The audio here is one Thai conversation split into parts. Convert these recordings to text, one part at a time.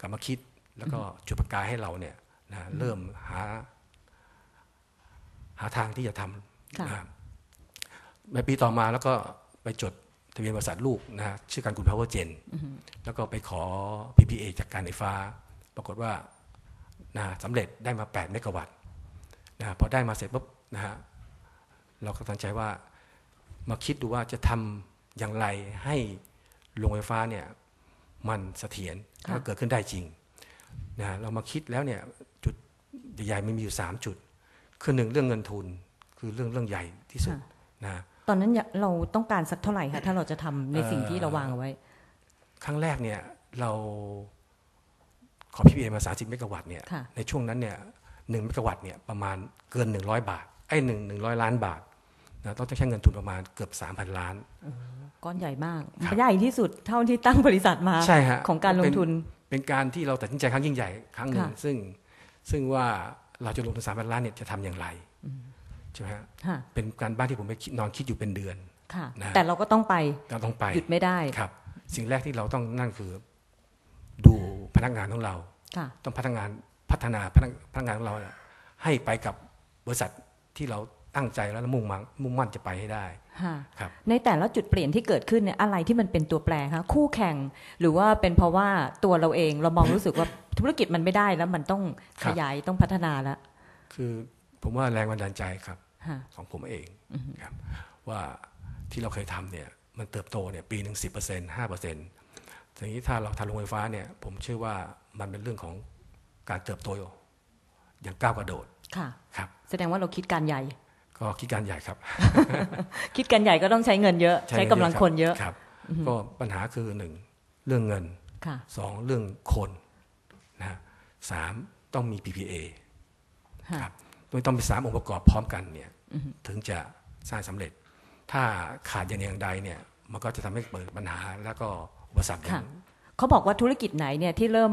กลับมาคิดแล้วก็จุดประกายให้เราเนี่ยนะเริ่มหา หาทางที่จะทำค่ะนะครับในปีต่อมาแล้วก็ไปจดทะเบียนบริษัทลูกนะฮะชื่อการกุลพาวเวอร์เจนแล้วก็ไปขอ PPA จากการไฟฟ้า ปรากฏว่านะสำเร็จได้มา 8 เมกะวัตต์นะพอได้มาเสร็จปุ๊บนะฮะเราก็ตั้งใจว่ามาคิดดูว่าจะทำอย่างไรให้โรงไฟฟ้าเนี่ย มันเสถียรค่ะถ้าเกิดขึ้นได้จริงนะเรามาคิดแล้วเนี่ยจุดใหญ่ๆมันมีอยู่ 3 จุด คือหนึ่งเรื่องเงินทุนคือเรื่องเรื่องใหญ่ที่สุดค่ะนะตอนนั้นอยากเราต้องการสักเท่าไหร่คะถ้าเราจะทำในสิ่งที่เราวางเอาไว้ ครั้งแรกเนี่ยเราขอ PPA มา30เมกะวัตต์เนี่ยค่ะในช่วงนั้นเนี่ยหนึ่งเมกะวัตต์เนี่ยประมาณเกิน 100 บาทไอ้หนึ่งหนึ่งร้อยล้านบาทนะต้องใช้เงินทุนประมาณเกือบ 3,000 ล้าน ก้อนใหญ่มากครับใหญ่ที่สุดเท่าที่ตั้งบริษัทมาใช่ฮะของการลงทุนเป็นเป็นการที่เราตัดสินใจครั้งยิ่งใหญ่ครั้งหนึ่งค่ะซึ่งซึ่งว่าเราจะลงทุน3,000ล้านเนี่ยจะทำอย่างไรใช่ไหมฮะค่ะเป็นการบ้านที่ผมไปคิดนอนคิดอยู่เป็นเดือนค่ะนะแต่เราก็ต้องไปเราต้องไปหยุดไม่ได้ครับ สิ่งแรกที่เราต้องนั่นคือ ดูพนักงานของเราค่ะต้องพัฒนาพัฒนาพนักพนักงานของเราเนี่ยให้ไปกับบริษัทที่เราตั้งใจแล้วและมุ่งมั่นมุ่งมั่นจะไปให้ได้ ค่ะครับในแต่ละจุดเปลี่ยนที่เกิดขึ้นเนี่ยอะไรที่มันเป็นตัวแปรคะคู่แข่ง หรือว่าเป็นเพราะว่าตัวเราเองเรามองรู้สึกว่าธุรกิจมันไม่ได้แล้วมันต้องคขรับยายต้องพัฒนาแล้วคือผมว่าแรงบันดาลใจครับค่ะของผมเองครับว่าที่เราเคยทำเนี่ยมันเติบโตเนี่ยปีหนึ่งสิบเปอร์เซ็นต์ห้าเปอร์เซ็นต์ทีนี้ถ้าเราทำโรงไฟฟ้าเนี่ยผมเชื่อว่ามันเป็นเรื่องของการเติบโตอย่างก้าวกระโดดค่ะครับแสดงว่าเราคิดการใหญ่ ก็คิดการใหญ่ครับ คิดการใหญ่ก็ต้องใช้เงินเยอะ ใช้กำลังคนเยอะครับ ก็ปัญหาคือหนึ่งเรื่องเงินค่ะสองเรื่องคนนะฮะสามต้องมี PPA ค่ะครับโดยต้องมีสามองค์ประกอบพร้อมกันเนี่ยถึงจะสร้างสำเร็จ ถ้าขาดอย่างหนึ่งอย่างใดเนี่ย มันก็จะทำให้เปิดปัญหาแล้วก็อุปสรรคอย่าค่ะงเขาบอกว่าธุรกิจไหนเนี่ยที่เริ่ม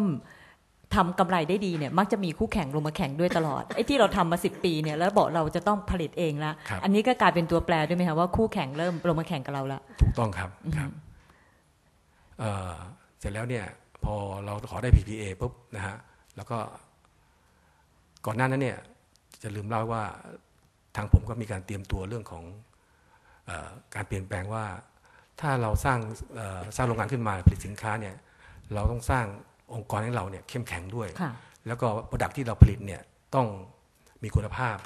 ทำกำไรได้ดีเนี่ยมักจะมีคู่แข่งลงมาแข่งด้วยตลอดไอ้ที่เราทำมาสิปีเนี่ยแล้วบอกเราจะต้องผลิตเองละครับอันนี้ก็กลายเป็นตัวแปรด้วยไหมคะว่าคู่แข่งเริ่มลงมาแข่งกับเราละถูกต้องครับครับเอ่อเสร็จแล้วเนี่ยพอเราขอได้ PPA ปุ๊บนะฮะแล้วก็ก่อนหน้านั้นเนี่ยจะลืมเล่าว่าทางผมก็มีการเตรียมตัวเรื่องของเออการเปลี่ยนแปลงว่า ถ้าเราสร้างเอ่อสร้างโรงงานขึ้นมาผลิตสินค้าเนี่ยเราต้องสร้าง องค์กรของเราเนี่ยเข้มแข็งด้วยค่ะแล้วก็โปรดักที่เราผลิตเนี่ยต้องมีคุณภาพ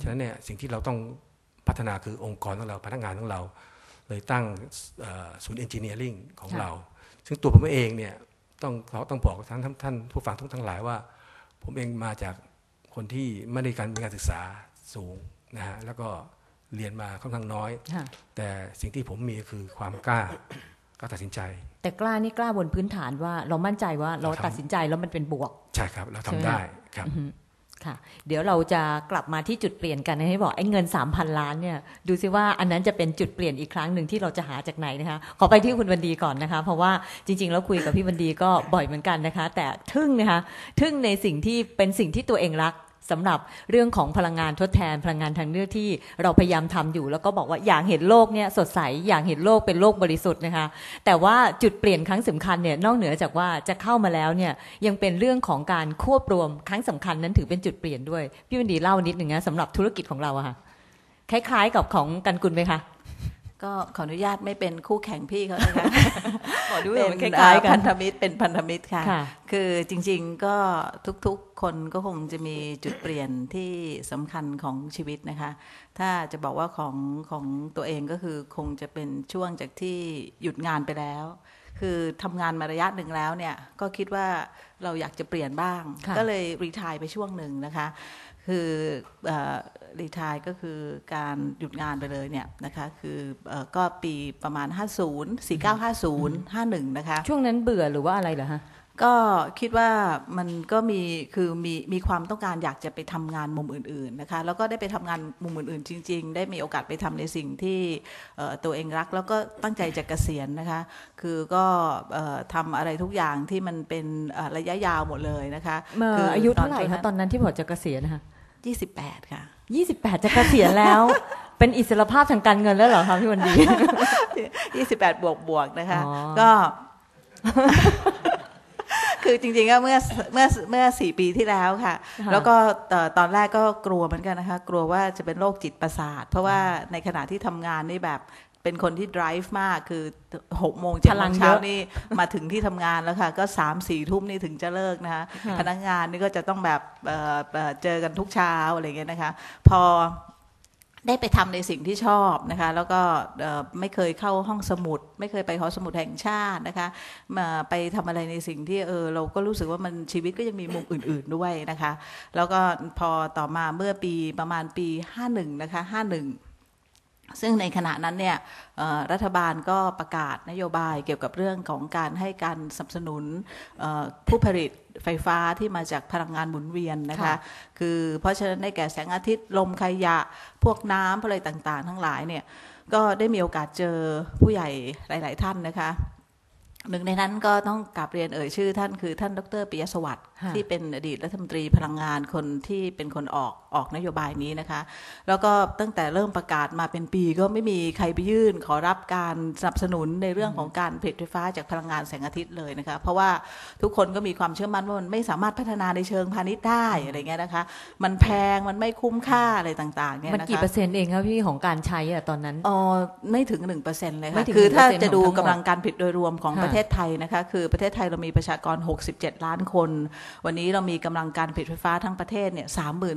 ฉะนั้นเนี่ยสิ่งที่เราต้องพัฒนาคือองค์กรของเราพนักงานของเรา เลยตั้งเอ่อศูนย์เอนจิเนียริงของค่ะเรา ซึ่งตัวผมเองเนี่ยต้องเขาต้องบอกทั้งท่านท่านผู้ฟังทุกทั้งหลายว่า ผมเองมาจากคนที่ไม่ได้การมีการศึกษาสูงนะฮะแล้วก็เรียนมาค่อนข้างน้อยค่ะแต่สิ่งที่ผมมีคือความกล้า กล้าตัดสินใจ แต่กล้านี่กล้าบนพื้นฐานว่าเรามั่นใจว่าเราเราทำตัดสินใจแล้วมันเป็นบวก ใช่ครับ เราทำใช่ไหมได้ครับค่ะ เดี๋ยวเราจะกลับมาที่จุดเปลี่ยนกันให้บอกไอ้เงิน 3,000 ล้านเนี่ยดูซิว่าอันนั้นจะเป็นจุดเปลี่ยนอีกครั้งหนึ่งที่เราจะหาจากไหนนะคะ ขอไปที่คุณวันดีก่อนนะคะ เพราะว่าจริง ๆ แล้วคุยกับพี่วันดีก็บ่อยเหมือนกันนะคะ แต่ทึ่งนะคะทึ่งในสิ่งที่เป็นสิ่งที่ตัวเองรัก สำหรับเรื่องของพลังงานทดแทนพลังงานทางเลือกที่เราพยายามทำอยู่ แล้วก็บอกว่าอยากเห็นโลกเนี่ยสดใสอยากเห็นโลกเป็นโลกบริสุทธิ์นะคะแต่ว่าจุดเปลี่ยนครั้งสำคัญเนี่ยนอกเหนือจากว่าจะเข้ามาแล้วเนี่ยยังเป็นเรื่องของการควบรวมครั้งสำคัญนั้นถือเป็นจุดเปลี่ยนด้วยพี่วันดีเล่านิดหนึ่งนะสำหรับธุรกิจของเราอะค่ะคล้ายๆกับของกันกุลไหมคะ ก็ขออนุญาตไม่เป็นคู่แข่งพี่เขานะคะขอดูเป็นมันคล้ายๆกัพันนธมิตรเป็นพันธมิตรค่ะค่ะ คือจริงๆก็ทุกๆคนก็คงจะมีจุดเปลี่ยนที่สำคัญของชีวิตนะคะ ถ้าจะบอกว่าของของตัวเองก็คือคงจะเป็นช่วงจากที่หยุดงานไปแล้ว คือทำงานมาระยะหนึ่งแล้วเนี่ยก็คิดว่าเราอยากจะเปลี่ยนบ้างค่ะก็เลยรีทายไปช่วงหนึ่งนะคะ คือรีทายก็คือการหยุดงานไปเลยเนี่ยนะคะคือเอ่อก็ปีประมาณ 50 4950 51 นะคะ ช่วงนั้นเบื่อหรือว่าอะไรเหรอฮะ ก็คิดว่ามันก็มีคือมีมีความต้องการอยากจะไปทำงานมุมอื่นๆนะคะแล้วก็ได้ไปทำงานมุมอื่นๆ จริง ๆ ได้มีโอกาสไปทำในสิ่งที่เอ่อตัวเองรัก แล้วก็ตั้งใจจะเกษียณนะคะ คือก็เอ่อทำอะไรทุกอย่างที่มันเป็นเอ่อระยะยาวหมดเลยนะคะเมื่อคือายุเท่าไหร่คะตอนนั้นที่บอกจะเกษียณนะคะ 28 ค่ะ 28 จะเกษียณแล้ว เป็นอิสรภาพทางการเงินแล้วเหรอคะพี่วันดี28 บวกบวกๆนะคะอ๋อก็กคือจริงๆก็เมื่อเมื่อเมื่อสี่ปีที่แล้วค่ะค่ะแล้วก็เอ่อตอนแรกก็กลัวเหมือนกันนะคะ กลัวว่าจะเป็นโรคจิตประสาท เพราะว่าในขณะที่ทำงานนี่แบบ เป็นคนที่ drive มากคือหกโมงเจ็ดพโมลังงเยเช้าอะนี่มาถึงที่ทำงานแล้วค่ะ ก็สามสี่ทุ่มนี่ถึงจะเลิกนะคะค่ะพนักงานนี่ก็จะต้องแบบเอ่อเอ่อเจอกันทุกเช้าอะไรเงี้ยนะคะ พอได้ไปทำในสิ่งที่ชอบนะคะ แล้วก็เอ่อไม่เคยเข้าห้องสมุด ไม่เคยไปหอสมุดแห่งชาตินะคะ มาไปทำอะไรในสิ่งที่เออเราก็รู้สึกว่ามันชีวิตก็ยังมีมุมอื่น ๆด้วยนะคะ แล้วก็พอต่อมาเมื่อปีประมาณปี 51 นะคะ 51 ซึ่งในขณะนั้นเนี่ยเอ่อรัฐบาลก็ประกาศนโยบายเกี่ยวกับเรื่องของการให้การสนับสนุนเอ่อผู้ผลิตไฟฟ้าที่มาจากพลังงานหมุนเวียนนะคะค่ะคือเพราะฉะนั้นได้แก่แสงอาทิตย์ลมขยะพวกน้ำอะไรต่างๆ ทั้งหลายเนี่ยก็ได้มีโอกาสเจอผู้ใหญ่หลาย ๆ ท่านนะคะ หนึ่งในนั้นก็ต้องกราบเรียนเอ่ยชื่อท่านคือท่านดรปิยสวัสดิ์ค่ะที่เป็นอดีตรัฐมนตรีพลังงานคนที่เป็นคนออกออกนโยบายนี้นะคะ แล้วก็ตั้งแต่เริ่มประกาศมาเป็นปีก็ไม่มีใครไปยื่น ขอรับการสนับสนุนในเรื่องของการผลิตไฟฟ้าจากพลังงานแสงอาทิตย์เลยนะคะ เพราะว่าทุกคนก็มีความเชื่อมั่นว่ามันไม่สามารถพัฒนาในเชิงพาณิชย์ได้อะไรเงี้ยนะคะ มันแพงมันไม่คุ้มค่าอะไรต่างๆเนี่ยมันนะคะกี่เปอร์เซ็นต์เองครับพี่ของการใช้อะตอนนั้นอ๋อไม่ถึง1%เลยไม่ค่ะถึงคือถ้า1%จะดูของทั้งหมดกำลังการผลิตโดยรวมของค่ะประเทศไทยนะคะคือประเทศไทยเรามีประชากร 67 ล้านคน วันนี้เรามีกำลังการผลิตไฟฟ้าทั้งประเทศเนี่ย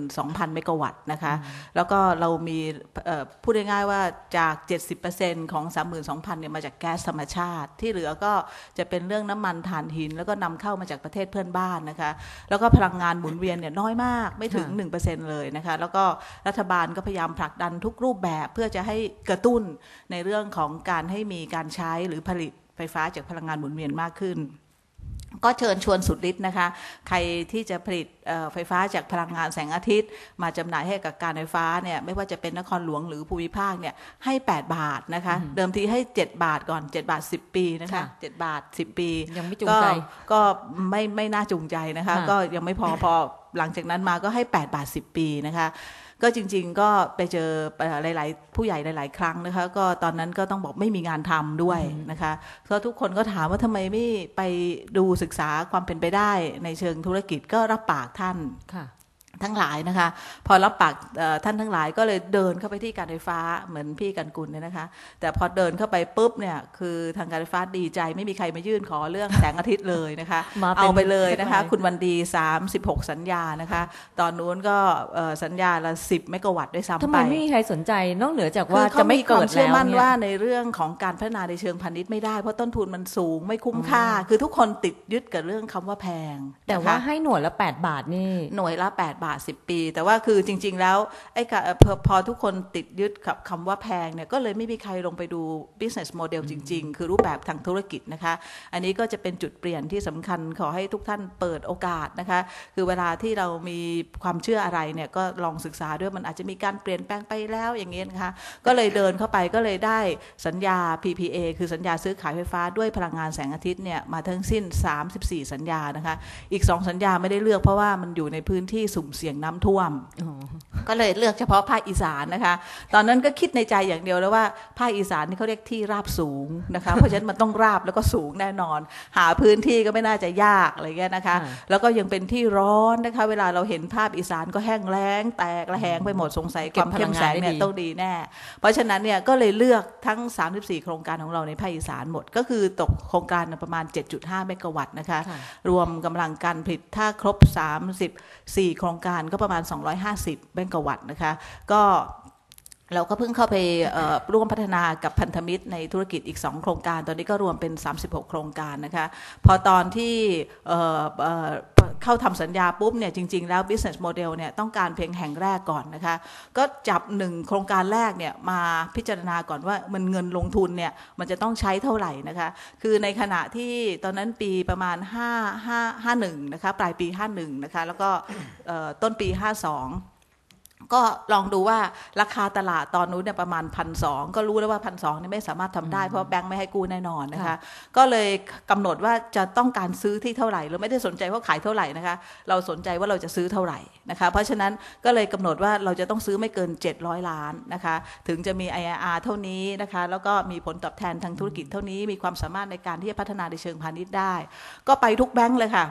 32,000เมกะวัตต์นะคะแล้วก็เรามีเอ่อพูดง่ายๆว่าจาก 70%ของ 32,000เนี่ยมาจากแก๊สธรรมชาติ ที่เหลือก็จะเป็นเรื่องน้ำมันถ่านหิน แล้วก็นำเข้ามาจากประเทศเพื่อนบ้านนะคะแล้วก็พลังงานหมุนเวียนเนี่ยน้อยมากไม่ถึงค่ะ1%เลยนะคะแล้วก็รัฐบาลก็พยายามผลักดันทุกรูปแบบเพื่อจะให้กระตุ้นในเรื่องของการให้มีการใช้หรือผลิต ไฟฟ้าจากพลังงานหมุนเวียนมากขึ้น ก็เชิญชวนสุดฤทธิ์นะคะ ใครที่จะผลิตเอ่อไฟฟ้าจากพลังงานแสงอาทิตย์ มาจำหน่ายให้กับการไฟฟ้าเนี่ยไม่ว่าจะเป็นนครหลวงหรือภูมิภาคเนี่ยให้ 8 บาทนะคะ เดิมทีให้ 7 บาทก่อน 7 บาท 10 ปีนะคะค่ะ7บาท 10 ปี ยังไม่จูงใจก็ก็ไม่ไม่น่าจูงใจนะคะค่ะก็ยังไม่พอพอหลังจากนั้นมาก็ให้ 8 บาท 10 ปีนะคะ ก็จริง ๆ ก็ไปเจอเอ่อหลาย ๆ ผู้ใหญ่หลาย ๆ ครั้งนะคะ ก็ตอนนั้นก็ต้องบอกไม่มีงานทำด้วยนะคะเพราะทุกคนก็ถามว่าทำไมไม่ไปดูศึกษาความเป็นไปได้ในเชิงธุรกิจก็รับปากท่านค่ะ ทั้งหลายนะคะ พอรับปากเอ่อท่านทั้งหลายก็เลยเดินเข้าไปที่การไฟฟ้าเหมือนพี่กันกุลเนี่ยนะคะ แต่พอเดินเข้าไปปุ๊บเนี่ยคือทางการไฟฟ้าดีใจไม่มีใครมายื่นขอเรื่องแสงอาทิตย์เลยนะคะมาเป็นเอาไปเลยนะคะเซตไลน์คุณวันดี 36 สัญญานะคะ ตอนนู้นก็เอ่อสัญญาละ 10 เมกะวัตต์ด้วยซ้ำทำไปไมไม่มีใครสนใจนอกเหนือจากคืว่าอเขาจะไม่มีคเกิวามดเชื่อแล้วมั่นเนี่ยว่าในเรื่องของการพัฒนาในเชิงพาณิชย์ไม่ได้เพราะต้นทุนมันสูงไม่คุ้มค่า คือทุกคนติดยึดกับเรื่องคำว่าแพง แต่นะคะว่าให้หน่วยละ 8 บาทนี่หน่วยละ 8บาท 10 ปี แต่ว่าคือจริง ๆ แล้วไอ้กะเอ่อพอพอทุกคนติดยึดกับคำว่าแพงเนี่ยก็เลยไม่มีใครลงไปดู business model จริง ๆ คือรูปแบบทางธุรกิจนะคะ อันนี้ก็จะเป็นจุดเปลี่ยนที่สำคัญขอให้ทุกท่านเปิดโอกาสนะคะ คือเวลาที่เรามีความเชื่ออะไรเนี่ยก็ลองศึกษาด้วยมันอาจจะมีการเปลี่ยนแปลงไปแล้วอย่างเงี้ยนะคะ ก็เลยเดินเข้าไปก็เลยได้สัญญา PPA คือสัญญาซื้อขายไฟฟ้าด้วยพลังงานแสงอาทิตย์เนี่ยมาทั้งสิ้น 34 สัญญานะคะ อีก 2 สัญญาไม่ได้เลือกเพราะว่ามันอยู่ในพื้นที่สุ่มเสี่ยงน้ำท่วม ก็เลยเลือกเฉพาะภาคอีสานนะคะ ตอนนั้นก็คิดในใจอย่างเดียวแล้วว่าภาคอีสานนี่เขาเรียกที่ราบสูงนะคะ เพราะฉะนั้นมันต้องราบแล้วก็สูงแน่นอน หาพื้นที่ก็ไม่น่าจะยากอะไรเงี้ยนะคะค่ะแล้วก็ยังเป็นที่ร้อนนะคะ เวลาเราเห็นภาพอีสานก็แห้งแล้ง แตกระแหงไปหมดสงสัยความเข้มแสงเนี่ยต้องดีแน่ เพราะฉะนั้นเนี่ยก็เลยเลือกทั้ง 34 โครงการของเราในภาคอีสานหมด ก็คือตกโครงการประมาณ 7.5 เมกะวัตต์นะคะค่ะรวมกำลังการผลิตถ้าครบ 34 โครงการก็ประมาณ 250เมกะวัตนะคะ ก็เราก็เพิ่งเข้าไปร่วมพัฒนากับพันธมิตรในธุรกิจอีก 2 โครงการ ตอนนี้ก็รวมเป็น 36 โครงการนะคะ พอตอนที่ เข้าทำสัญญาปุ๊บเนี่ยจริง ๆ แล้ว business model เนี่ยต้องการเพียงแห่งแรกก่อนนะคะ ก็จับหนึ่งโครงการแรกเนี่ยมาพิจารณาก่อนว่ามันเงินลงทุนเนี่ยมันจะต้องใช้เท่าไหร่นะคะ คือในขณะที่ตอนนั้นปีประมาณ 5 5 51 นะคะปลายปี 51 นะคะแล้วก็ต้นปี 52 ก็ก็ลองดูว่าราคาตลาดตอนนู้นเนี่ยประมาณพันสองก็รู้แล้วว่าพันสองเนี่ยไม่สามารถทำได้เพราะแบงค์ไม่ให้กู้แน่นอนนะคะค่ะก็เลยกำหนดว่าจะต้องการซื้อที่เท่าไหร่เราไม่ได้สนใจว่าขายเท่าไหร่นะคะ เราสนใจว่าเราจะซื้อเท่าไหร่นะคะ เพราะฉะนั้นก็เลยกำหนดว่าเราจะต้องซื้อไม่เกิน 700 ล้านนะคะ ถึงจะมี IRR เท่านี้นะคะ แล้วก็มีผลตอบแทนทางธุรกิจเท่านี้มีความสามารถในการที่จะพัฒนาในเชิงพาณิชย์ได้ ก็ไปทุกแบงค์เลยค่ะ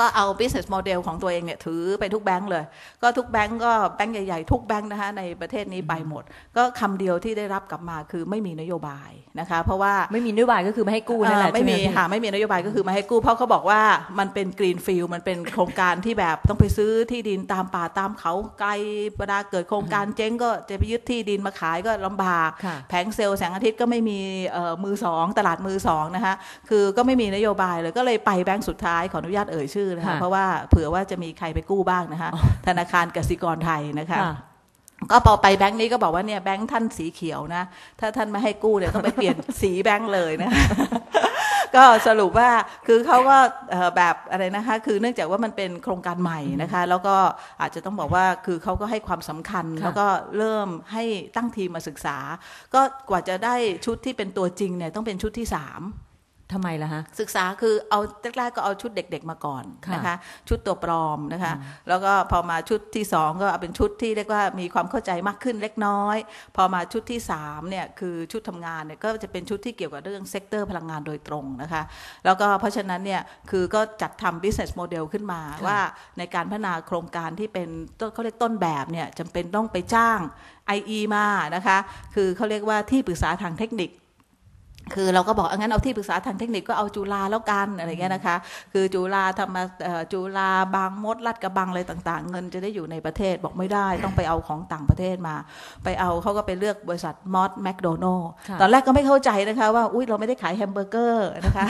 ก็เอา business model ของตัวเองเนี่ยถือไปทุกแบงก์เลย ก็ทุกแบงก์ก็แบงก์ใหญ่ ๆ ทุกแบงก์นะคะในประเทศนี้ไปหมด ก็คำเดียวที่ได้รับกลับมาคือไม่มีนโยบายนะคะ เพราะว่าไม่มีนโยบายก็คือไม่ให้กู้นั่นแหละเอ่อไม่มีใช่หค่ะไม่มีนโยบายก็คือมาให้กู้ เพราะเขาบอกว่ามันเป็นกรีนฟิลมันเป็นโครงการที่แบบต้องไปซื้อที่ดินตามป่าตามเขาไกลเวลาเกิดโครงการเจ๊งก็จะไปยึดที่ดินมาขายก็ลำบากค่ะแผงเซลล์แสงอาทิตย์ก็ไม่มีเอ่อมือสองตลาดมือสองนะคะคือก็ไม่มีนโยบายเลยก็เลยไปแบงก์สุดท้ายขออนุญาตเอ่ยชื่อนะคะค่ะเพราะว่าเผื่อว่าจะมีใครไปกู้บ้างนะคะ ธนาคารกสิกรไทยนะคะค่ะก็พอไปแบงค์นี้ก็บอกว่าเนี่ยแบงค์ท่านสีเขียวนะ ถ้าท่านไม่ให้กู้เนี่ยต้องไปเปลี่ยนสีแบงค์เลยนะก็สรุปว่าคือเขาก็เอ่อแบบอะไรนะคะ คือเนื่องจากว่ามันเป็นโครงการใหม่นะคะ แล้วก็อาจจะต้องบอกว่าคือเขาก็ให้ความสำคัญค่ะแล้วก็เริ่มให้ตั้งทีมมาศึกษา ก็กว่าจะได้ชุดที่เป็นตัวจริงเนี่ยต้องเป็นชุดที่สาม ทำไมล่ะฮะศึกษาคือเอาแรกๆก็เอาชุดเด็ก ๆมาก่อนค่ะนะคะ ชุดตัวปลอมนะคะ แล้วก็พอมาชุดที่สองก็เอาเป็นชุดที่เรียกว่ามีความเข้าใจมากขึ้นเล็กน้อย พอมาชุดที่สามเนี่ยคือชุดทำงานเนี่ยก็จะเป็นชุดที่เกี่ยวกับเรื่องเซกเตอร์พลังงานโดยตรงนะคะ แล้วก็เพราะฉะนั้นเนี่ยคือก็จัดทำ business model ขึ้นมาค่ะว่าในการพัฒนาโครงการที่เป็นต้นเขาเรียกต้นแบบเนี่ยจำเป็นต้องไปจ้าง IE มานะคะ คือเขาเรียกว่าที่ปรึกษาทางเทคนิค คือเราก็บอกเอางั้นเอาที่ปรึกษาทางเทคนิคก็เอาจุฬาแล้วกันอะไรเงี้ยนะคะ คือจุฬาธรรมเอ่อจุฬาบางมดลาดกระบังอะไรต่างๆ เงินจะได้อยู่ในประเทศบอกไม่ได้ต้องไปเอาของต่างประเทศมา ไปเอาเขาก็ไปเลือกบริษัทมอสแมคโดนัลค่ะตอนแรกก็ไม่เข้าใจนะคะว่าอุ้ยเราไม่ได้ขายแฮมเบอร์เกอร์นะคะ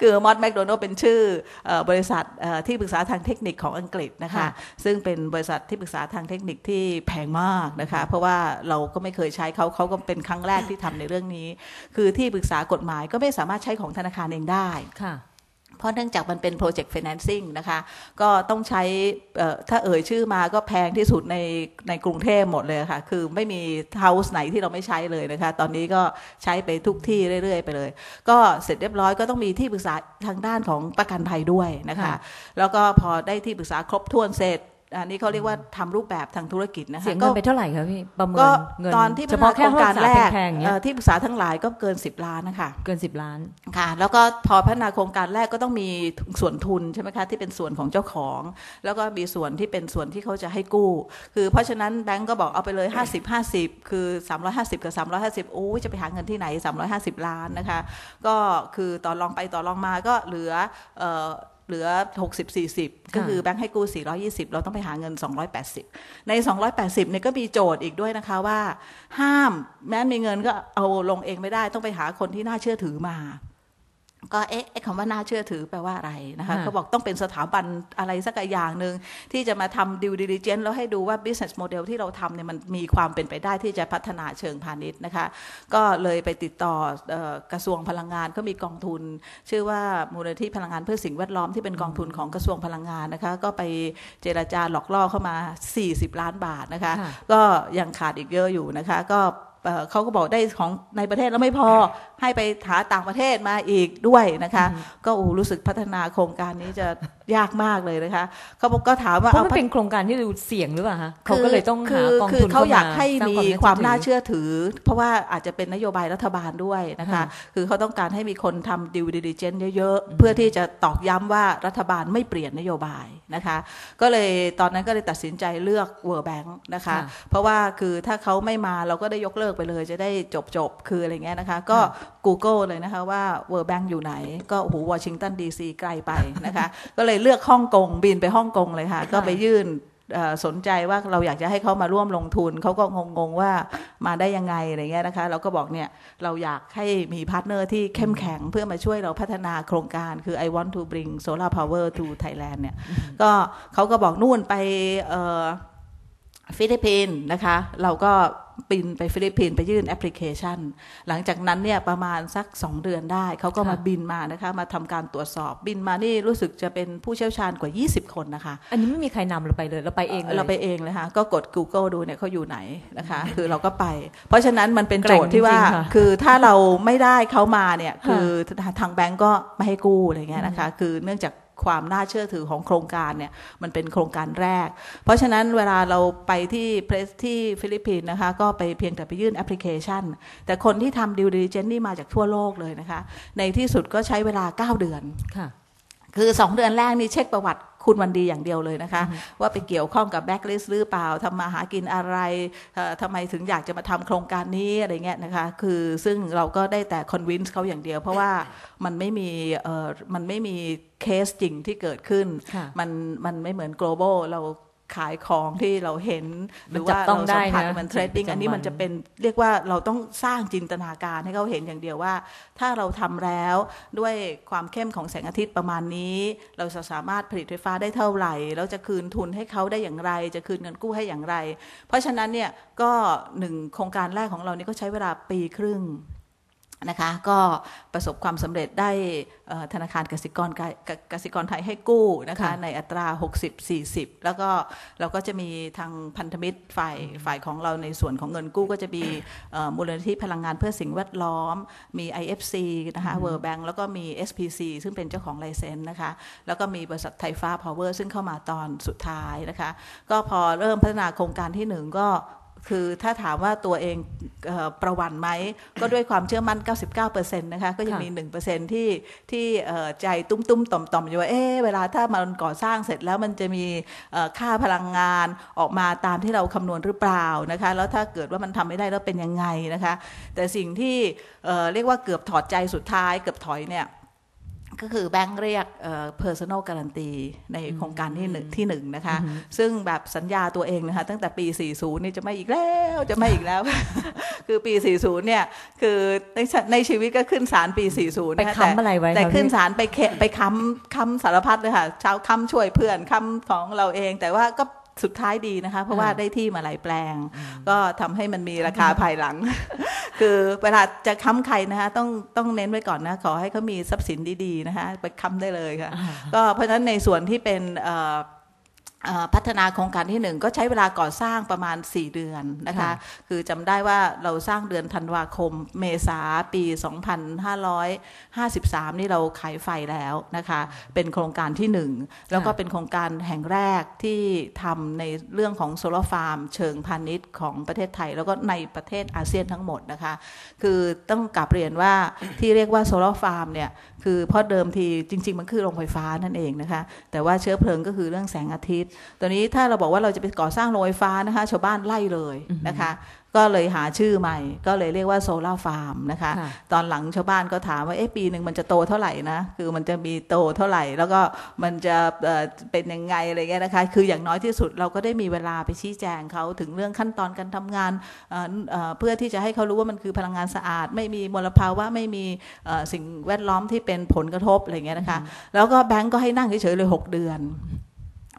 คือมอสแมคโดนัลเป็นชื่อเอ่อบริษัทเอ่อที่ปรึกษาทางเทคนิคของอังกฤษนะคะค่ะซึ่งเป็นบริษัทที่ปรึกษาทางเทคนิคที่แพงมากนะคะเพราะว่าเราก็ไม่เคยใช้เขาเขาก็เป็นครั้งแรกที่ทำในเรื่องนี้ คือที่ปรึกษากฎหมายก็ไม่สามารถใช้ของธนาคารเองได้ค่ะ เพราะเนื่องจากมันเป็น project financing นะคะ ก็ต้องใช้เอ่อถ้าเอ่ยชื่อมาก็แพงที่สุดในในกรุงเทพหมดเลยค่ะ คือไม่มีเฮาส์ไหนที่เราไม่ใช้เลยนะคะ ตอนนี้ก็ใช้ไปทุกที่เรื่อย ๆ ไปเลย ก็เสร็จเรียบร้อยก็ต้องมีที่ปรึกษาทางด้านของประกันภัยด้วยนะคะค่ะแล้วก็พอได้ที่ปรึกษาครบถ้วนเสร็จ อันนี้เขาเรียกว่าทำรูปแบบทางธุรกิจนะคะเสียเงิก็นไปเท่าไหร่คะพี่ประเมินก็เงินตอนที่เฉพาะแค่พัฒนาโครงการแรกแพงๆอย่างเงี้เอ่ยอที่ปรึกษาทั้งหลายก็เกิน 10 ล้านนะคะเกินสิบล้านค่ะ แล้วก็พอพัฒนาโครงการแรกก็ต้องมีส่วนทุนใช่ไหมคะที่เป็นส่วนของเจ้าของ แล้วก็มีส่วนที่เป็นส่วนที่เขาจะให้กู้ คือเพราะฉะนั้นแบงก์ก็บอกเอาไปเลย 50 50 คือ 350 กับ 350โอ้ยจะไปหาเงินที่ไหน 350 ล้านนะคะ ก็คือต่อรองไปต่อรองมาก็เหลือ เอ่อเหลือ 60 40 ก็คือแบงค์ให้กู้ 420 เราต้องไปหาเงิน 280 ใน 280เนี่ยก็มีโจทย์อีกด้วยนะคะว่า ห้ามแม้มีเงินก็เอาลงเองไม่ได้ต้องไปหาคนที่น่าเชื่อถือมา ก็เอ๊ะไอ้คำว่าน่าเชื่อถือแปลว่าอะไรนะคะค่ะเขาบอกต้องเป็นสถาบันอะไรสักอย่างหนึ่งที่จะมาทำ due diligence แล้วให้ดูว่า business model ที่เราทำเนี่ยมันมีความเป็นไปได้ที่จะพัฒนาเชิงพาณิชย์นะคะ ก็เลยไปติดต่อเอ่อกระทรวงพลังงานก็มีกองทุน ชื่อว่ามูลนิธิพลังงานเพื่อสิ่งแวดล้อมที่เป็นกองทุนของกระทรวงพลังงานนะคะก็ไปเจราจาหลอกล่อเข้ามา 40 ล้านบาทนะคะค่ะก็ยังขาดอีกเยอะอยู่นะคะ ก็เอ่อเขาก็บอกได้ของในประเทศแล้วไม่พอ ให้ไปหาต่างประเทศมาอีกด้วยนะคะ ก็โอ้รู้สึกพัฒนาโครงการนี้จะยากมากเลยนะคะเขาบอกก็ถามว่าเพราะเอามันเป็นโครงการที่ดูเสี่ยงหรือเปล่าคะเขาก็เลยต้องหาคืกองคืทุนเขาอยากให้สร้งมีความน่าถือเชื่อถือ เพราะว่าอาจจะเป็นนโยบายรัฐบาลด้วยนะคะค่ะคือเขาต้องการให้มีคนทำ due diligence เยอะๆ เพื่อที่จะตอกย้ำว่ารัฐบาลไม่เปลี่ยนนโยบายนะคะ ก็เลยตอนนั้นก็เลยตัดสินใจเลือก World Bank นะคะค่ะเพราะว่าคือถ้าเขาไม่มาเราก็ได้ยกเลิกไปเลย จะได้จบจบๆคืออะไรเงี้ยนะคะ ก็ Google เลยนะคะว่า World Bank อยู่ไหน ก็โอ้โหวอชิงตันดีซีไกลไปนะคะ ก็เลยเลือกฮ่องกงบินไปฮ่องกงเลยค่ะ ก็ไปยื่นเอ่อสนใจว่าเราอยากจะให้เขามาร่วมลงทุน เขาก็งงๆว่ามาได้ยังไงอะไรเงี้ยนะคะ เราก็บอกเนี่ยเราอยากให้มีพาร์ทเนอร์ที่เข้มแข็งเพื่อมาช่วยเราพัฒนาโครงการคือ I want to bring solar power to Thailand เนี่ยก็เขาก็บอกนู่นไปเอ่อ ฟิลิปปินส์นะคะ เราก็บินไปฟิลิปปินส์ไปยื่นแอปพลิเคชัน หลังจากนั้นเนี่ยประมาณสัก 2 เดือนได้ เขาก็มาค่ะบินมานะคะ มาทำการตรวจสอบบินมานี่รู้สึกจะเป็นผู้เชี่ยวชาญกว่า 20 คนนะคะ อันนี้ไม่มีใครนำเราไปเลยเราไปเองเลยเราไปเองเลยค่ะก็กด Google ดูเนี่ยเขาอยู่ไหนนะคะ คือเราก็ไป เพราะฉะนั้นมันเป็นโจทย์ที่ว่าแกร่งจริงๆค่ะคือถ้าเราไม่ได้เขามาเนี่ยคือทางแบงก์ก็ไม่ให้กู้อะไรเงี้ยนะคะ คือเนื่องจาก ความน่าเชื่อถือของโครงการเนี่ยมันเป็นโครงการแรก เพราะฉะนั้นเวลาเราไปที่เพรสที่ฟิลิปปินส์นะคะ ก็ไปเพียงแต่ไปยื่นแอปพลิเคชัน แต่คนที่ทำดิวดิเจนนี่มาจากทั่วโลกเลยนะคะ ในที่สุดก็ใช้เวลา 9 เดือนค่ะ คือ 2 เดือนแรกนี่เช็คประวัติคุณวันดีอย่างเดียวเลยนะคะ ว่าไปเกี่ยวข้องกับแบ็กลิสหรือเปล่าทำมาหากินอะไรเอ่อทำไมถึงอยากจะมาทำโครงการนี้อะไรเงี้ยนะคะคือซึ่งเราก็ได้แต่คอนวินส์เขาอย่างเดียว เพราะว่ามันไม่มีเอ่อมันไม่มีเคสจริงที่เกิดขึ้นค่ะมันมันไม่เหมือน global เรา ขายของที่เราเห็น หรือว่ามันจับต้องเราสัมผัสได้นะมันเทรดดิ้งประจำวันอันนี้มันจะเป็นเรียกว่าเราต้องสร้างจินตนาการให้เขาเห็นอย่างเดียวว่า ถ้าเราทำแล้วด้วยความเข้มของแสงอาทิตย์ประมาณนี้ เราจะสามารถผลิตไฟฟ้าได้เท่าไหร่แล้วจะคืนทุนให้เขาได้อย่างไร จะคืนเงินกู้ให้อย่างไร เพราะฉะนั้นเนี่ยก็หนึ่งโครงการแรกของเรานี่ก็ใช้เวลาปีครึ่ง นะคะก็ประสบความสำเร็จได้เอ่อธนาคารกสิกรไทยกกสิกรไทยให้กู้นะคะค่ะในอัตรา 60-40 แล้วก็เราก็จะมีทางพันธมิตรฝ่ายฝ่ายของเราในส่วนของเงินกู้ก็จะมีเอ่อมูลนิธิพลังงานเพื่อสิ่งแวดล้อม มี IFC นะคะ World Bank แล้วก็มี SPC ซึ่งเป็นเจ้าของไลเซนส์นะคะ แล้วก็มีบริษัทไทยฟ้าพาวเวอร์ซึ่งเข้ามาตอนสุดท้ายนะคะ ก็พอเริ่มพัฒนาโครงการที่หนึ่งก็ คือถ้าถามว่าตัวเองเออประวันไหม ก็ด้วยความเชื่อมั่น 99%นะคะก็ยังค่ะมี 1%ที่ที่เอ่อใจตุ้มๆต่อมๆอยู่ว่าเอ๊ะเวลาถ้ามันก่อสร้างเสร็จแล้วมันจะมีเอ่อค่าพลังงานออกมาตามที่เราคำนวณหรือเปล่านะคะแล้วถ้าเกิดว่ามันทำไม่ได้แล้วเป็นยังไงนะคะ แต่สิ่งที่เอ่อเรียกว่าเกือบถอดใจสุดท้ายเกือบถอยเนี่ย ก็คือแบงค์เรียกเอ่อ personal guarantee ในโครงการที่หนึ่งที่หนึ่งนะคะ ซึ่งแบบสัญญาตัวเองนะคะ ตั้งแต่ปี 40 นี่จะไม่อีกแล้วจะไม่อีกแล้ว คือปี 40 เนี่ย คือในชในชีวิตก็ขึ้นศาลปี 40ไปนะคะค้ำอะไรไว้แต่คะขึ้นพี่ศาลไปเคไปค้ำค้ำสารพัดเลยค่ะเช้าค้ำช่วยเพื่อนค้ำของเราเอง แต่ว่าก็ สุดท้ายดีนะคะ เพราะว่าได้ที่มาหลายแปลง ก็ทำให้มันมีราคาภายหลัง คือเวลาจะค้ำใครนะคะต้องต้องเน้นไว้ก่อนนะขอให้เขามีทรัพย์สินดีๆนะคะไปค้ำได้เลยค่ะ ก็เพราะฉะนั้นในส่วนที่เป็นเอ่อเอ่อ พัฒนาโครงการที่หนึ่งก็ใช้เวลาก่อสร้างประมาณ 4 เดือนนะคะค่ะคือจำได้ว่าเราสร้างเดือนธันวาคมเมษาปี 2553 นี่เราขายไฟแล้วนะคะ เป็นโครงการที่หนึ่งแล้วก็เป็นโครงการแห่งแรกที่ทำในเรื่องของโซลาร์ฟาร์มเชิงพาณิชย์ของประเทศไทย แล้วก็ในประเทศอาเซียนทั้งหมดนะคะ คือต้องกลับเรียนว่าที่เรียกว่าโซลาร์ฟาร์มเนี่ยคือเพราะเดิมทีจริง ๆ มันคือโรงไฟฟ้านั่นเองนะคะ แต่ว่าเชื้อเพลิงก็คือเรื่องแสงอาทิตย์ตัวนี้ถ้าเราบอกว่าเราจะไปก่อสร้างโรงไฟฟ้านะคะ ชาวบ้านไล่เลยนะคะ ก็เลยหาชื่อใหม่ ก็เลยเรียกว่าโซลาร์ฟาร์มนะคะค่ะตอนหลังชาวบ้านก็ถามว่าเอ๊ะปีหนึ่งมันจะโตเท่าไหร่นะ คือมันจะมีโตเท่าไหร่ แล้วก็มันจะเอ่อเป็นยังไงอะไรเงี้ยนะคะ คืออย่างน้อยที่สุดเราก็ได้มีเวลาไปชี้แจงเขาถึงเรื่องขั้นตอนการทำงานเอ่อเอ่อเพื่อที่จะให้เขารู้ว่ามันคือพลังงานสะอาด ไม่มีมลภาวะไม่มีเอ่อสิ่งแวดล้อมที่เป็นผลกระทบอะไรเงี้ยนะคะ แล้วก็แบงก์ก็ให้นั่งเฉยๆเลย 6 เดือน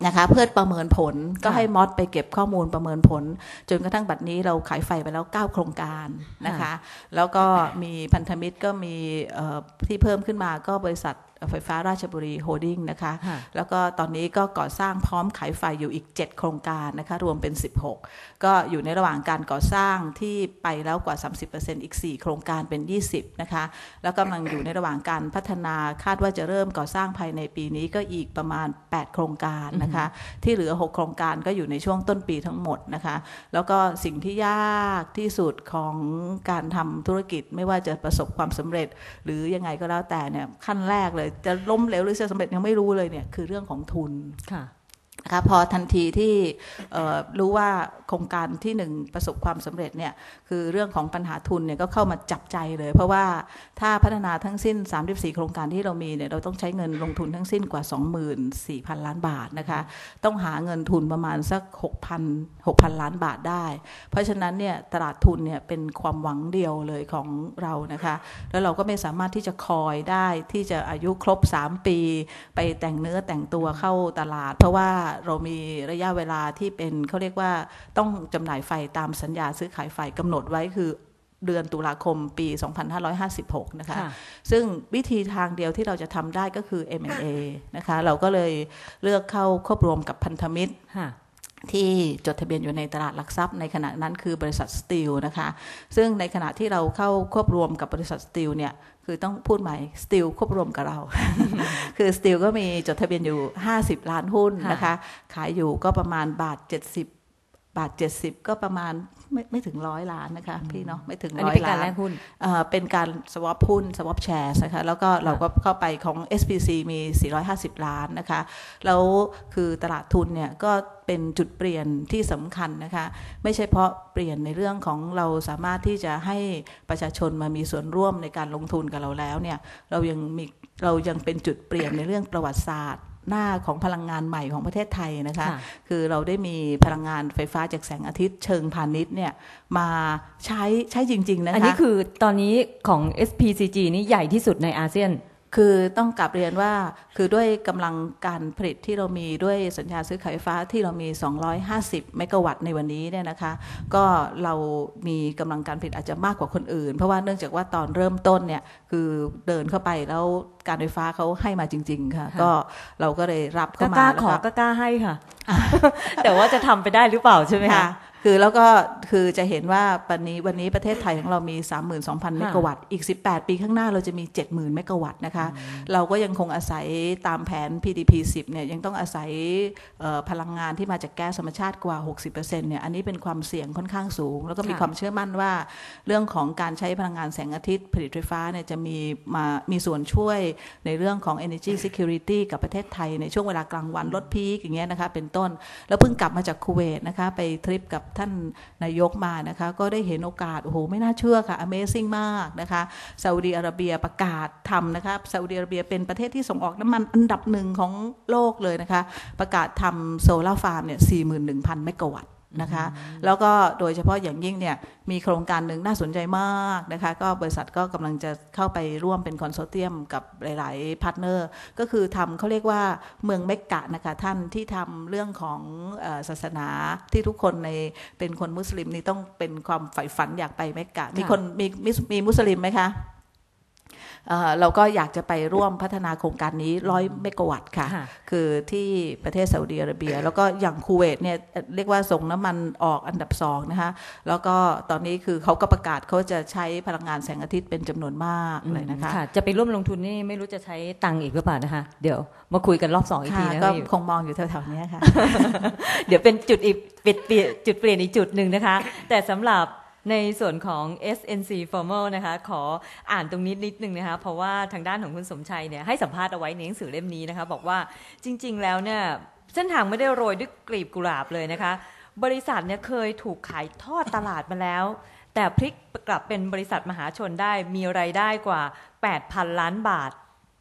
นะคะเพื่อประเมินผลก็ให้มอดไปเก็บข้อมูลประเมินผล จนกระทั่งบัดนี้เราขายไฟไปแล้ว 9 โครงการนะคะ แล้วก็มีพันธมิตรก็มีเอ่อที่เพิ่มขึ้นมาก็บริษัท ไฟฟ้าราชบุรีโฮดดิ้งนะคะค่ะแล้วก็ตอนนี้ก็ก่อสร้างพร้อมขายไฟอยู่อีก 7 โครงการนะคะ รวมเป็น 16 ก็อยู่ในระหว่างการก่อสร้างที่ไปแล้วกว่า 30%อีก 4 โครงการเป็น 20 นะคะ แล้วกำลังอยู่ในระหว่างการพัฒนาคาดว่าจะเริ่มก่อสร้างภายในปีนี้ก็อีกประมาณ 8 โครงการนะคะ ที่เหลือ 6 โครงการก็อยู่ในช่วงต้นปีทั้งหมดนะคะ แล้วก็สิ่งที่ยากที่สุดของการทำธุรกิจไม่ว่าจะประสบความสำเร็จ หรือยังไงก็แล้วแต่เนี่ยขั้นแรกเลยจะล้มเหลวหรือจะสำเร็จยังไม่รู้เลยเนี่ยคือเรื่องของทุนค่ะ นะคะพอทันทีที่รู้ว่าโครงการที่หนึ่งประสบความสำเร็จเนี่ยคือเรื่องของปัญหาทุนเนี่ยก็เข้ามาจับใจเลย เพราะว่าถ้าพัฒนาทั้งสิ้น 34 โครงการที่เรามีเนี่ยเราต้องใช้เงินลงทุนทั้งสิ้นกว่า 24,000 ล้านบาทนะคะต้องหาเงินทุนประมาณสัก 6,000 6,000 ล้านบาทได้ เพราะฉะนั้นเนี่ยตลาดทุนเนี่ยเป็นความหวังเดียวเลยของเรานะคะแล้วเราก็ไม่สามารถที่จะคอยได้ที่จะอายุครบ 3 ปี ไปแต่งเนื้อแต่งตัวเข้าตลาด เพราะว่าเรามีระยะเวลาที่เป็นเขาเรียกว่าต้องจำหน่ายไฟตามสัญญาซื้อขายไฟกำหนดไว้คือเดือนตุลาคมปี 2556 นะคะะซึ่งวิธีทางเดียวที่เราจะทำได้ก็คือ M&A นะคะ เราก็เลยเลือกเข้าควบรวมกับพันธมิตร ที่จดทะเบียนอยู่ในตลาดหลักทรัพย์ในขณะนั้นคือบริษัทสตีลนะคะ ซึ่งในขณะที่เราเข้าควบรวมกับบริษัทสตีลเนี่ยคือต้องพูดใหม่สตีลควบรวมกับเรา คือสตีลก็มีจดทะเบียนอยู่ 50 ล้านหุ้นนะคะ ขายอยู่ก็ประมาณบาท 70 บาท70ก็ประมาณไม่ไม่ถึงร้อยล้านนะคะพี่เนาะไม่ถึงอันร้นี้อยเป็นการล้าแลนกหุ้นเอ่อเป็นการ swap หุ้น swap shares นะคะแล้วก็เราก็เข้าไปของ SPC มี 450 ล้านนะคะ แล้วคือตลาดทุนเนี่ยก็เป็นจุดเปลี่ยนที่สำคัญนะคะ ไม่ใช่เพราะเปลี่ยนในเรื่องของเราสามารถที่จะให้ประชาชนมามีส่วนร่วมในการลงทุนกับเราแล้วเนี่ยเรายังมีเรายังเป็นจุดเปลี่ยนในเรื่องประวัติศาสตร์ หน้าของพลังงานใหม่ของประเทศไทยนะคะค่ะคือเราได้มีพลังงานไฟฟ้าจากแสงอาทิตย์เชิงพาณิชย์เนี่ยมาใช้ใช้จริง ๆ นะคะ อันนี้คือตอนนี้ของ SPCG นี่ใหญ่ที่สุดในอาเซียน คือต้องกลับเรียนว่าคือด้วยกำลังการผลิตที่เรามีด้วยสัญญาซื้อขายไฟฟ้าที่เรามี 250 เมกะวัตต์ในวันนี้เนี่ยนะคะ ก็เรามีกำลังการผลิตอาจจะมากกว่าคนอื่น เพราะว่าเนื่องจากว่าตอนเริ่มต้นเนี่ยคือเดินเข้าไปแล้วการไฟฟ้าเขาให้มาจริง ๆ ค่ะค่ะก็เราก็เลยรับก็เข้ากมาล้าแล้วขอก็ก็กล้าให้ค่ะ แต่ว่าจะทำไปได้หรือเปล่าใช่ไหมคะ ค่ะคือแล้วก็คือจะเห็นว่าวันนี้วันนี้ประเทศไทยของเรามี 32,000 เมกะวัตต์อีก 18 ปีข้างหน้าเราจะมี 70,000 เมกะวัตต์นะคะ เราก็ยังคงอาศัยตามแผน PDP 10 เนี่ย ยังต้องอาศัยเอ่อพลังงานที่มาจากแก๊สธรรมชาติกว่า 60%เนี่ย อันนี้เป็นความเสี่ยงค่อนข้างสูง แล้วก็มีค่ะความเชื่อมั่นว่า เรื่องของการใช้พลังงานแสงอาทิตย์ ผลิตไฟฟ้าเนี่ยจะมีมามีส่วนช่วยในเรื่องของ energy security กับประเทศไทยในช่วงเวลากลางวันลดพีคอย่างเงี้ยนะคะเป็นต้น แล้วเพิ่งกลับมาจากคูเวตนะคะไปทริปกับท่านนายกมานะคะ ก็ได้เห็นโอกาส โอ้โห ไม่น่าเชื่อค่ะ Amazing มากนะคะซาอุดีอาระเบียประกาศทำนะคะซาอุดีอาระเบียเป็นประเทศที่ส่งออกน้ำมันอันดับหนึ่งของโลกเลยนะคะ ประกาศทำโซลาร์ฟาร์มเนี่ย 41,000 เมกะวัตต์ นะคะ แล้วก็โดยเฉพาะอย่างยิ่งเนี่ยมีโครงการหนึ่งน่าสนใจมากนะคะ ก็บริษัทก็กำลังจะเข้าไปร่วมเป็นคอนโซเทียมกับหลาย ๆ พาร์ทเนอร์ ก็คือทำเขาเรียกว่าเมืองเมกกะนะคะท่านที่ทำเรื่องของเออศาสนาที่ทุกคนในเป็นคนมุสลิมนี่ต้องเป็นความใฝ่ฝันอยากไปเมกกะ มีคนมีมีมีมุสลิมไหมคะ เอ่อเราก็อยากจะไปร่วมพัฒนาโครงการนี้ร้อยเมกะวัตต์ค่ะค่ะ คือที่ประเทศซาอุดีอาระเบีย แล้วก็อย่างคูเวตเนี่ยเอ่อเรียกว่าส่งน้ำมันออกอันดับสองนะคะแล้วก็ตอนนี้คือเขาก็ประกาศเขาจะใช้พลังงานแสงอาทิตย์เป็นจำนวนมากเลยนะคะค่ะจะไปร่วมลงทุนนี่ไม่รู้จะใช้ตังค์อีกหรือเปล่านะคะ เดี๋ยวมาคุยกันรอบสองอีกทีค่ะนะก็พี่คงมองอยู่แถวๆเนี้ยค่ะ เดี๋ยวเป็นจุดอีกเปลี่ยนเปลี่ยนจุดเปลี่ยนอีกจุดหนึ่งนะคะ แต่สำหรับ ในส่วนของ SNC Formal นะคะ ขออ่านตรงนี้นิดนึงนะคะ เพราะว่าทางด้านของคุณสมชัยเนี่ยให้สัมภาษณ์เอาไว้ในหนังสือเล่มนี้นะคะ บอกว่าจริง ๆ แล้วเนี่ยเส้นทางไม่ได้โรยด้วยกลีบกุหลาบเลยนะคะ บริษัทเนี่ยเคยถูกขายทอดตลาดมาแล้ว แต่พลิกกลับเป็นบริษัทมหาชนได้มีไรายได้กว่า 8,000 ล้านบาท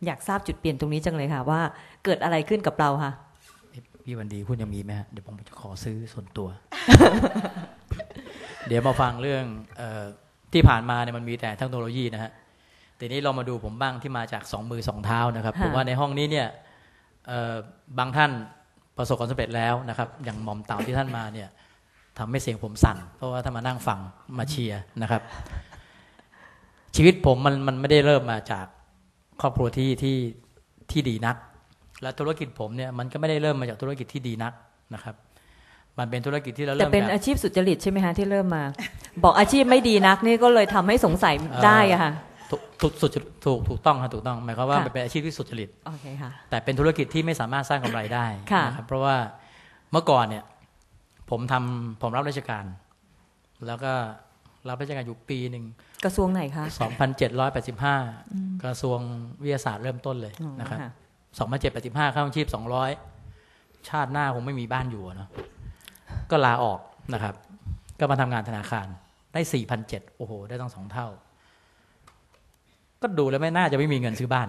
อยากทราบจุดเปลี่ยนตรงนี้จังเลยค่ะว่าเกิดอะไรขึ้นกับเราคะพี่วันดีคุณยังมีไหมฮะเดี๋ยวผมจะขอซื้อส่วนตัว เดี๋ยวมาฟังเรื่องเออที่ผ่านมาเนี่ยมันมีแต่เทคโนโลยีนะฮะแต่นี้เรามาดูผมบ้างที่มาจากสองมือสองเท้านะครับค่ะผมว่าในห้องนี้เนี่ยเอ่อบางท่านประสบความสำเร็จแล้วนะครับ อย่างหม่อมเต่าที่ท่านมาเนี่ยทำให้เสียงผมสั่น เพราะว่าถ้ามานั่งฟังมาเชียร์นะครับ ชีวิตผมมันมันไม่ได้เริ่มมาจากครอบครัวที่ที่ที่ดีนัก และธุรกิจผมเนี่ยมันก็ไม่ได้เริ่มมาจากธุรกิจที่ดีนักนะครับ มันเป็นธุรกิจที่เราแต่เริ่มเป็นจากอาชีพสุจริตใช่ไหมคะที่เริ่มมา บอกอาชีพไม่ดีนักนี่ก็เลยทำให้สงสัยได้อะค่ะถูกถูกสุดถูกถูกต้องครับถูกต้องหมายความว่าค่ะมันเป็นอาชีพที่สุจริตโอเคค่ะแต่เป็นธุรกิจที่ไม่สามารถสร้างกำไรได้ค่ะนะครับเพราะว่าเมื่อก่อนเนี่ย ผมทำผมรับราชการ แล้วก็รับราชการอยู่ปีหนึ่งกระทรวงไหนคะ2,785 กระทรวงวิทยาศาสตร์เริ่มต้นเลยอ๋อนะครับค่ะ2,785ค่าของชีพ 200 ชาติหน้าคงไม่มีบ้านอยู่อะเนาะ ก็ลาออกนะครับ ก็มาทำงานธนาคารได้4,700โอ้โห ได้ต้องสองเท่า ก็ดูแล้วไม่น่าจะไม่มีเงินซื้อบ้าน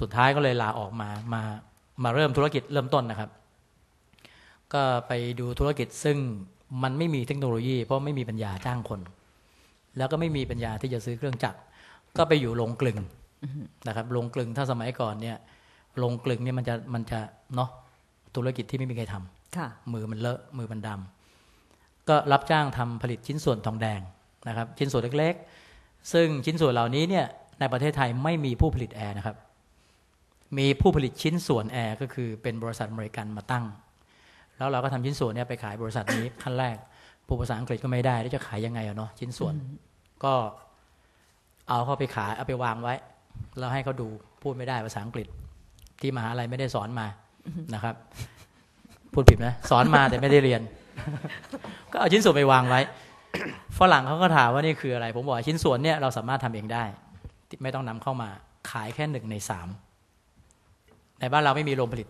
สุดท้ายก็เลยลาออกมามามาเริ่มธุรกิจเริ่มต้นนะครับ ก็ไปดูธุรกิจซึ่งมันไม่มีเทคโนโลยี เพราะไม่มีปัญญาจ้างคน แล้วก็ไม่มีปัญญาที่จะซื้อเครื่องจักรก็ไปอยู่โรงกลึงนะครับโรงกลึงถ้าสมัยก่อนเนี่ยโรงกลึงเนี่ยมันจะมันจะเนาะธุรกิจที่ไม่มีใครทำค่ะ มือมันเลอะมือมันดำก็รับจ้างทำผลิตชิ้นส่วนทองแดงนะครับ ชิ้นส่วนเล็กๆ ซึ่งชิ้นส่วนเหล่านี้เนี่ยในประเทศไทยไม่มีผู้ผลิตแอร์นะครับ มีผู้ผลิตชิ้นส่วนแอร์ก็คือเป็นบริษัทอเมริกันมาตั้ง แล้วเราก็ทำชิ้นส่วนเนี่ยไปขายบริษัทนี้ขั้นแรกผู้ภาษาอังกฤษก็ไม่ได้แล้วจะขายยังไงอะเนาะชิ้นส่วน ก็เอาเข้าไปขายเอาไปวางไว้ แล้วให้เขาดูพูดไม่ได้ภาษาอังกฤษ ที่มหาลัยไม่ได้สอนมานะครับ พูดผิดนะสอนมาแต่ไม่ได้เรียน ก็เอาชิ้นส่วนไปวางไว้ฝรั่งเขาก็ถามว่านี่คืออะไร ผมบอกว่าชิ้นส่วนเนี่ยเราสามารถทำเองได้ ไม่ต้องนำเข้ามาขายแค่หนึ่งในสามในบ้านเราไม่มีโรงผลิต